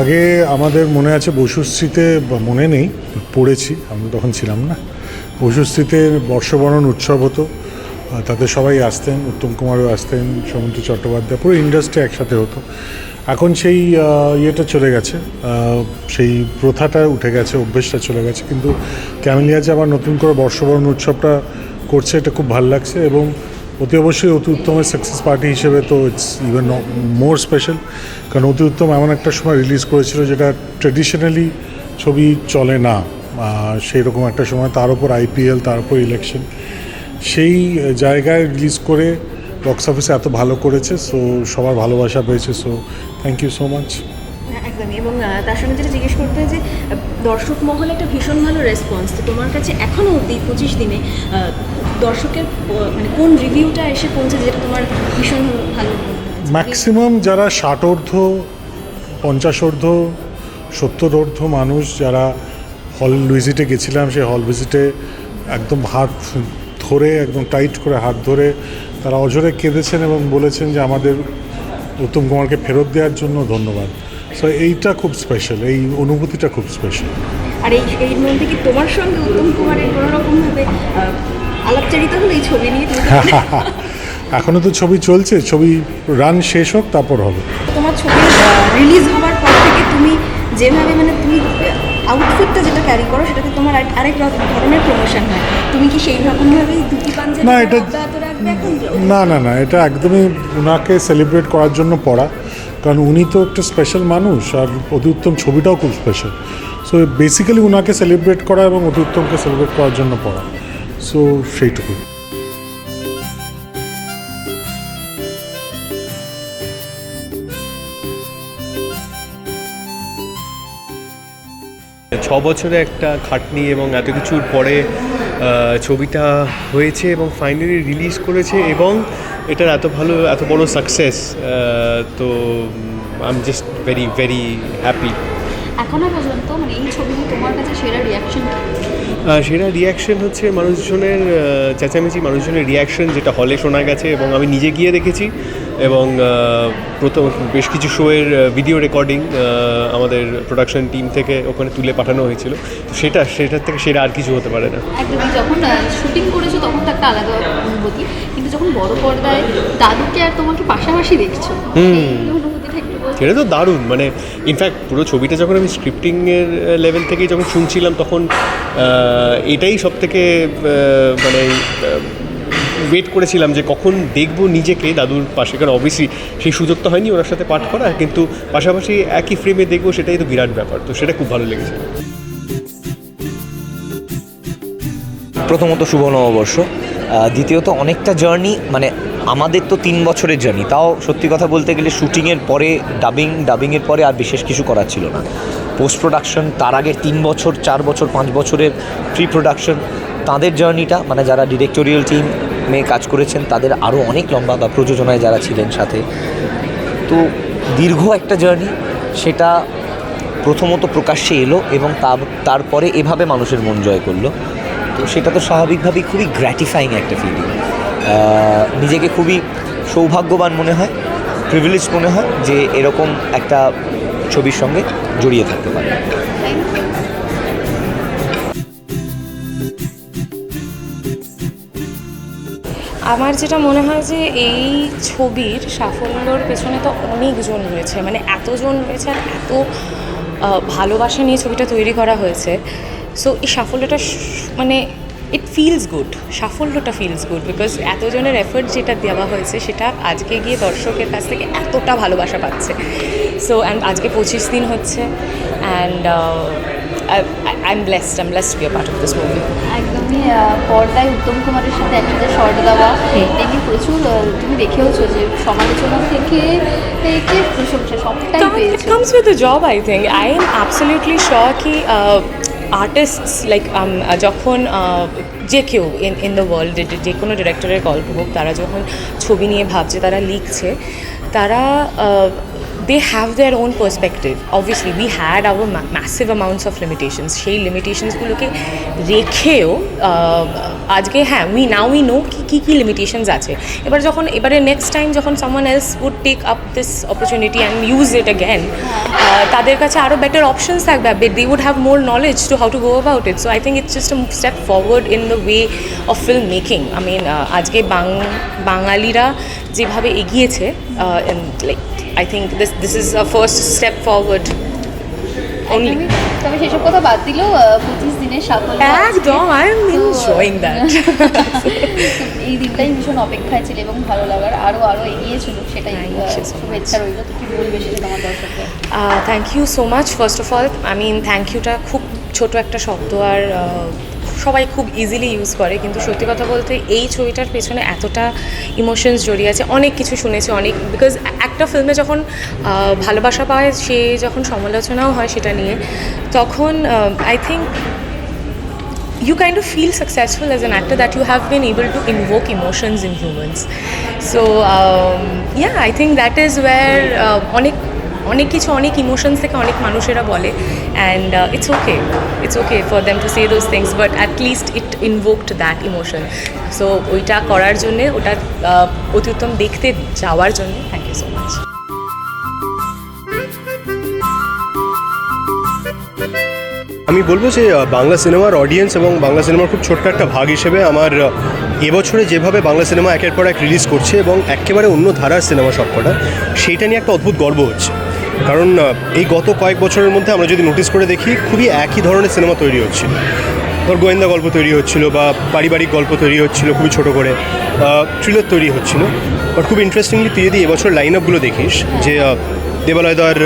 আগে আমাদের মনে আছে বসুশ্রীতে মনে নেই, পড়েছি আমি তখন ছিলাম না। বসুশ্রীতে বর্ষবরণ উৎসব হতো তাতে সবাই আসতেন, উত্তম কুমারও আসতেন, সমন্ত চট্টোপাধ্যায়, পুরো ইন্ডাস্ট্রি একসাথে হতো। এখন সেই ইয়েটা চলে গেছে সেই প্রথাটা উঠে গেছে, অভ্যেসটা চলে গেছে, কিন্তু ক্যামেলিয়া যে আবার নতুন করে বর্ষবরণ উৎসবটা করছে, এটা খুব ভালো লাগছে এবং অতি অবশ্যই অতি উত্তমের সাকসেস পার্টি হিসেবে তো ইটস ইভেন মোর স্পেশাল কারণ অতি উত্তম এমন একটা সময় রিলিজ করেছিল যেটা ট্রেডিশনালি ছবি চলে না সেই রকম একটা সময়, তার উপর আইপিএল তার উপর ইলেকশন সেই জায়গায় রিলিজ করে বক্স অফিসে এত ভালো করেছে সো সবার ভালোবাসা পেয়েছে so thank you so much একদমই, এবং তার সঙ্গে যেটা জিজ্ঞেস করতে হয় যে দর্শক মহলে একটা ভীষণ ভালো রেসপন্স তো তোমার কাছে এখনও অব্দি পঁচিশ দিনে দর্শকের মানে কোন রিভিউটা এসে পৌঁছেছে যেটা তোমার ভীষণ ভালো ম্যাক্সিমাম যারা ষাটোর্ধ পঞ্চাশোর্ধ সত্তরোর্ধ মানুষ যারা হল ভিজিটে গেছিলাম সেই হল ভিজিটে একদম হাত ধরে একদম টাইট করে হাত ধরে তারা অঝরে কেঁদেছেন এবং বলেছেন যে আমাদের উত্তম কুমারকে ফেরত দেওয়ার জন্য ধন্যবাদ। সো এইটা খুব স্পেশাল এই অনুভূতিটা খুব স্পেশাল আর এই মধ্যে কি তোমার সঙ্গে উত্তম কুমারের কোনো রকমভাবে আহ, আলাপচারিতা হলো এই ছবি নিয়ে তুমি তো- এখনও তো ছবি চলছে ছবি রান শেষ হোক তারপর হবে। তোমার ছবি রিলিজ হওয়ার পর থেকে তুমি যেভাবে মানে তুমি আউটফিটটা যেটা ক্যারি করো সেটাতে তোমার আরেক- ধরনের প্রমোশন হয়। তুমি কি সেই রকমভাবেই দুটি পাঞ্জাবি না, এটা- এখন? না না না এটা একদমই ওনাকে সেলিব্রেট করার জন্য পড়া। কারণ উনি তো একটা স্পেশাল মানুষ আর অতি উত্তম ছবিটাও খুব স্পেশাল সো বেসিক্যালি ওনাকে সেলিব্রেট করা এবং অতি উত্তমকে সেলিব্রেট করার জন্য পড়া। সো সেইটুকুই। ছ বছরে একটা খাটনি এবং এত কিছুর পরে ছবিটা হয়েছে এবং ফাইনালি রিলিজ করেছে এবং এটার এত ভালো এত বড় সাকসেস তো I am just very very happy এখনও পর্যন্ত মানে এই ছবি তোমার কাছে সেরা রিয়াকশন সেটা রিয়াকশন হচ্ছে মানুষজনের চেঁচামেচি মানুষজনের রিয়াকশন যেটা হলে শোনা গেছে এবং আমি নিজে গিয়ে দেখেছি এবং প্রথম বেশ কিছু শোয়ের ভিডিও রেকর্ডিং আমাদের প্রোডাকশন টিম থেকে ওখানে তুলে পাঠানো হয়েছিল। তো সেটা সেটার থেকে সেটা আর কিছু হতে পারে না। একদমই যখন শুটিং করেছ তখন তো একটা আলাদা অনুভূতি। কিন্তু যখন বড় পর্দায় দাদুকে আর তোমাকে পাশাপাশি দেখছ বলতে সেটা তো দারুণ। মানে ইনফ্যাক্ট পুরো ছবিটা যখন আমি স্ক্রিপ্টিংয়ের লেভেল থেকে যখন শুনছিলাম, তখন এটাই সব থেকে মানে ওয়েট করেছিলাম যে কখন দেখব নিজেকে। দাদুর পাশে, কারণ অবভিয়াসলি সেই সুযোগ তো হয়নি ওনার সাথে পাঠ করা, কিন্তু পাশাপাশি একই ফ্রেমে দেখব, সেটাই তো বিরাট ব্যাপার। তো সেটা খুব ভালো লেগেছে। প্রথমত শুভ নববর্ষ। দ্বিতীয়ত অনেকটা জার্নি মানে আমাদের তো তিন বছরের জার্নি তাও সত্যি কথা বলতে গেলে শুটিংয়ের পরে ডাবিং ডাবিংয়ের পরে আর বিশেষ কিছু করার ছিল না। পোস্ট প্রোডাকশন তার আগে তিন বছর, চার বছর, পাঁচ বছরের প্রি প্রোডাকশন তাদের জার্নিটা মানে যারা ডিরেক্টোরিয়াল টিম মেয়ে কাজ করেছেন, তাদের আরও অনেক লম্বা বা প্রযোজনায় যারা ছিলেন সাথে। তো দীর্ঘ একটা জার্নি সেটা প্রথমত প্রকাশ্যে এলো এবং তার- তারপরে এভাবে মানুষের মন জয় করল। তো সেটা তো স্বাভাবিকভাবেই খুবই গ্র্যাটিফাইং একটা ফিলিং নিজেকে খুবই সৌভাগ্যবান মনে হয় প্রিভিলেজ মনে হয় যে এরকম একটা ছবির সঙ্গে জড়িয়ে থাকতে পারে। আমার যেটা মনে হয় যে এই ছবির সাফল্যর পেছনে তো অনেকজন রয়েছে মানে এতজন রয়েছে আর এত ভালোবাসা নিয়ে ছবিটা তৈরি করা হয়েছে। সো এই সাফল্যটা মানে ইট ফিলস গুড সাফল্যটা ফিলস গুড বিকজ এতজনের এফোর্ট যেটা দেওয়া হয়েছে সেটা আজকে গিয়ে দর্শকের কাছ থেকে এতটা ভালোবাসা পাচ্ছে। সো অ্যান্ড আজকে পঁচিশ দিন হচ্ছে and I am blessed I am blessed be part of this movie একদমই পর্দায় উত্তম কুমারের সাথে একসাথে শর্ট দেওয়া এমনি প্রচুর তুমি দেখেওছো যে সমালোচনা থেকে থেকে প্রশংসা সবটাই পেয়েছ। with the job i think. I am absolutely sure ki artists like যখন uh, যে কেউ ইন ইন দ্য ওয়ার্ল্ড যে কোনো ডিরেক্টরের গল্প হোক তারা যখন ছবি নিয়ে ভাবছে তারা লিখছে তারা they have their own perspective obviously we had our massive amounts of limitations সেই লিমিটেশনসগুলোকে রেখেও আজকে হ্যাঁ উই নাও উই নো কী কী কী লিমিটেশনস আছে। এবার যখন, এবারে নেক্সট টাইম যখন someone else would take up this opportunity and use it again তাদের কাছে আরও বেটার অপশনস থাকবে। They would have more knowledge to how to go about it so I think it's just a step forward in the way of film making I mean আজকে বাঙালিরা যেভাবে এগিয়েছে like I think this this is a first step forward only তবে সেসব কথা বাদ দিলেও পঁচিশ দিনের সাফল্য একদম আই এম এনজয়িং দ্যাট এই দিনটাই ভীষণ অপেক্ষায় ছিল এবং ভালো লাগার আরও আরও এগিয়ে ছিল সেটাই much. শুভেচ্ছা রইল। তো কি বলবে সেটা দর্শকদের thank you so much first of all I mean thank Yuta খুব ছোট একটা শব্দ আর uh, সবাই খুব ইজিলি ইউজ করে কিন্তু সত্যি কথা বলতে এই ছবিটার পেছনে এতটা ইমোশনস জড়িয়ে আছে অনেক কিছু শুনেছি অনেক বিকজ একটা ফিল্মে যখন ভালোবাসা পায় সে যখন সমালোচনাও হয় সেটা নিয়ে তখন I think of feel successful as an actor that you have been able to invoke emotions in humans. So um, yeah, I think that is where uh, অনেক অনেক কিছু, অনেক ইমোশনস থেকে অনেক মানুষেরা বলে। And it's okay it's okay for them to say those things but at least it invoked that emotion so ওইটা করার জন্যে, ওটা অতি উত্তম দেখতে যাওয়ার জন্য থ্যাংক ইউ সো মাচ আমি বলব যে বাংলা সিনেমার অডিয়েন্স এবং বাংলা সিনেমার খুব ছোট্ট একটা ভাগ হিসেবে আমার এবছরে যেভাবে বাংলা সিনেমা একের পর এক রিলিজ করছে এবং একেবারে অন্য ধারার সিনেমা সবকটা, সেইটা নিয়ে একটা অদ্ভুত গর্ব হচ্ছে। কারণ এই গত কয়েক বছরের মধ্যে আমরা যদি নোটিস করে দেখি খুবই একই ধরনের সিনেমা তৈরি হচ্ছিল। ধর গোয়েন্দা গল্প তৈরি হচ্ছিল বা পারিবারিক গল্প তৈরি হচ্ছিল খুবই ছোট করে থ্রিলার তৈরি হচ্ছিল। বাট খুব ইন্টারেস্টিংলি তুই যদি এবছর লাইন আপগুলো দেখিস যে আহ, দেবালয় দর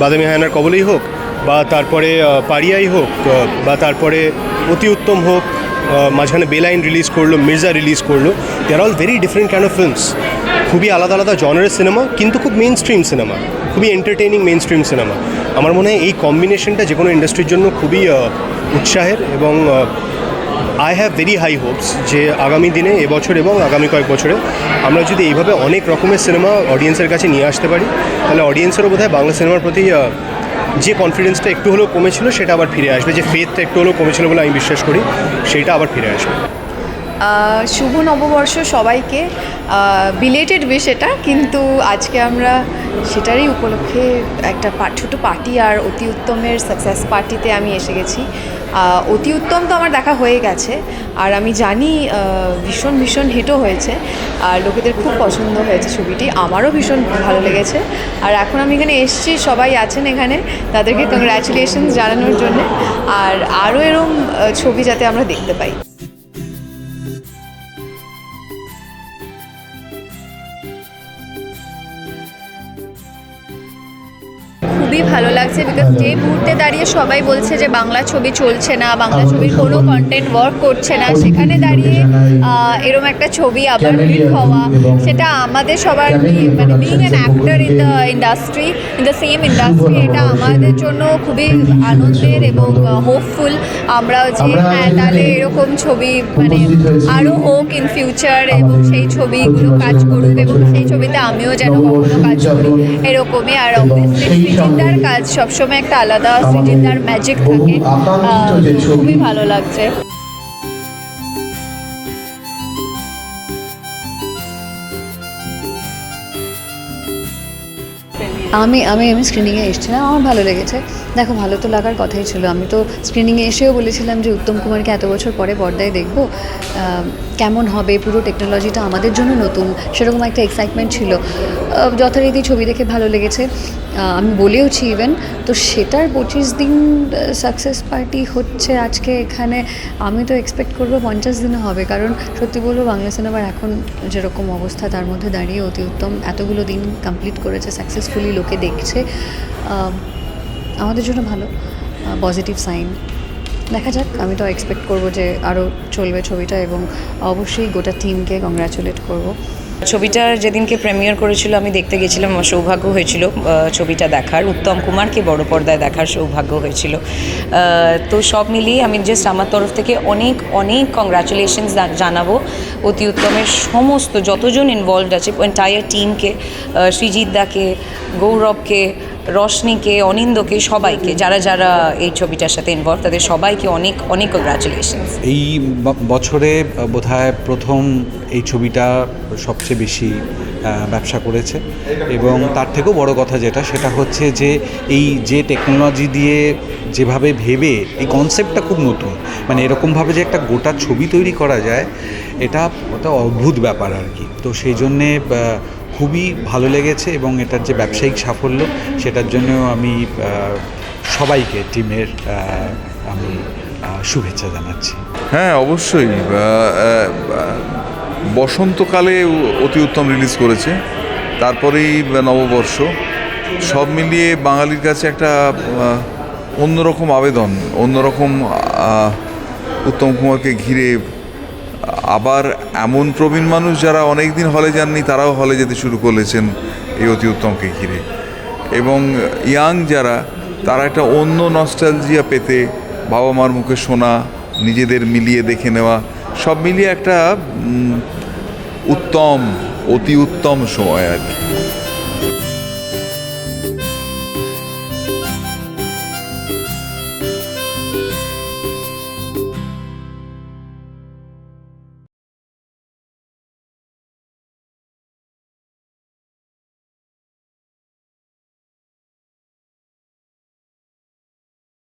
বাদামি হায়ানার কবলেই হোক বা তারপরে পারিয়াই হোক বা তারপরে অতি উত্তম হোক মাঝখানে বেলাইন রিলিজ করল মির্জা রিলিজ করল they are all very different kind of films খুবই আলাদা আলাদা জনারের সিনেমা কিন্তু খুব মেন স্ট্রিম সিনেমা খুবই এন্টারটেইনিং মেন স্ট্রিম সিনেমা আমার মনে হয় এই কম্বিনেশনটা যে কোনো ইন্ডাস্ট্রির জন্য খুবই উৎসাহের এবং I have very high hopes যে আগামী দিনে এবছর এবং আগামী কয়েক বছরে আমরা যদি এইভাবে অনেক রকমের সিনেমা অডিয়েন্সের কাছে নিয়ে আসতে পারি, তাহলে অডিয়েন্সেরও বোধহয় বাংলা সিনেমার প্রতি যে কনফিডেন্সটা একটু হলেও কমেছিল সেটা আবার ফিরে আসবে, যে ফেথটা একটু হলেও কমেছিল বলে আমি বিশ্বাস করি, সেইটা আবার ফিরে আসবে। শুভ নববর্ষ সবাইকে। বিলেটেড বেশ এটা, কিন্তু আজকে আমরা সেটারই উপলক্ষে একটা ছোট পার্টি আর অতি উত্তমের সাকসেস পার্টিতে আমি এসে গেছি। অতি উত্তম তো আমার দেখা হয়ে গেছে, আর আমি জানি ভীষণ ভীষণ হিটও হয়েছে, আর লোকেদের খুব পছন্দ হয়েছে ছবিটি, আমারও ভীষণ ভালো লেগেছে। আর এখন আমি এখানে এসেছি, সবাই আছেন এখানে, তাদেরকে কংগ্র্যাচুলেশনস জানানোর জন্য, আর আরও এরম ছবি যাতে আমরা দেখতে পাই। ভালো লাগছে বিকজ যে মুহূর্তে দাঁড়িয়ে সবাই বলছে যে বাংলা ছবি চলছে না বাংলা ছবির কোনো কন্টেন্ট ওয়ার্ক করছে না সেখানে দাঁড়িয়ে এরম একটা ছবি আবার হিট হওয়া সেটা আমাদের সবার মানে being an actor in the industry in the same industry এটা আমাদের জন্য খুবই আনন্দের এবং হোপফুল আমরা যে হ্যাঁ তাহলে এরকম ছবি মানে আরও হোক ইন ফিউচার এবং সেই ছবিগুলো কাজ করুক এবং সেই ছবিতে আমিও যেন কখনো কাজ করি। এরকমই আর অবভিয়াসলি কাজ সবসময় একটা আলাদা সৃজিতার ম্যাজিক থাকে। খুবই ভালো লাগছে। আমি আমি আমি স্ক্রিনিংয়ে এসেছিলাম আমার ভালো লেগেছে। দেখো ভালো তো লাগার কথাই ছিল। আমি তো স্ক্রিনিংয়ে এসেও বলেছিলাম যে উত্তম কুমারকে এত বছর পরে পর্দায় দেখব। আহ, কেমন হবে? পুরো টেকনোলজিটা আমাদের জন্য নতুন। সেরকম একটা এক্সাইটমেন্ট ছিল। যথারীতি ছবি দেখে ভালো লেগেছে। আমি বলেওছি ইভেন তো সেটার পঁচিশ দিন সাকসেস পার্টি হচ্ছে আজকে এখানে। আমি তো এক্সপেক্ট করব পঞ্চাশ দিনও হবে, কারণ সত্যি বলব বাংলা সিনেমার এখন যেরকম অবস্থা, তার মধ্যে দাঁড়িয়ে অতি উত্তম। এতগুলো দিন কমপ্লিট করেছে সাকসেসফুলি লোকে দেখছে। আমাদের জন্য ভালো পজিটিভ সাইন দেখা যাক, আমি তো এক্সপেক্ট করব যে আরও চলবে ছবিটা এবং অবশ্যই গোটা টিমকে কংগ্রাচুলেট করব। ছবিটার যেদিনকে প্রেমিয়ার করেছিল, আমি দেখতে গেছিলাম, আমার সৌভাগ্য হয়েছিল ছবিটা দেখার। উত্তম কুমারকে বড় পর্দায় দেখার সৌভাগ্য হয়েছিল। তো সব মিলিয়ে আমি জাস্ট আমার তরফ থেকে অনেক অনেক কংগ্রাচুলেশনস জানাব। অতি উত্তমের সমস্ত যতজন ইনভলভড আছে এন্টায়ার টিমকে সৃজিত দাকে, গৌরবকে রশনিকে অনিন্দকে, সবাইকে, যারা যারা এই ছবিটার সাথে ইনভলভ তাদের সবাইকে অনেক অনেক কংগ্রাচুলেশনস এই বছরে বোধহয় প্রথম এই ছবিটা সবচেয়ে বেশি ব্যবসা করেছে। এবং তার থেকেও বড় কথা যেটা, সেটা হচ্ছে যে এই যে টেকনোলজি দিয়ে যেভাবে ভেবে এই কনসেপ্টটা খুব নতুন। মানে এরকমভাবে যে একটা গোটা ছবি তৈরি করা যায়, এটা অদ্ভুত ব্যাপার আর কি। তো সেই জন্যে খুবই ভালো লেগেছে এবং এটার যে ব্যবসায়িক সাফল্য, সেটার জন্যও আমি সবাইকে, টিমের আমি শুভেচ্ছা জানাচ্ছি। হ্যাঁ অবশ্যই। বসন্তকালে অতি উত্তম রিলিজ করেছে। তারপরেই নববর্ষ। সব মিলিয়ে বাঙালির কাছে একটা অন্যরকম আবেদন, অন্যরকম উত্তম কুমারকে ঘিরে আবার এমন প্রবীণ মানুষ যারা অনেক দিন হলে যাননি, তারাও হলে যেতে শুরু করেছেন এই অতি উত্তমকে ঘিরে এবং ইয়াং যারা, তারা একটা অন্য নস্টালজিয়া পেতে বাবা মার মুখে শোনা, নিজেদের মিলিয়ে দেখে নেওয়া, সব মিলিয়ে একটা উত্তম, অতি উত্তম সময় আর কি।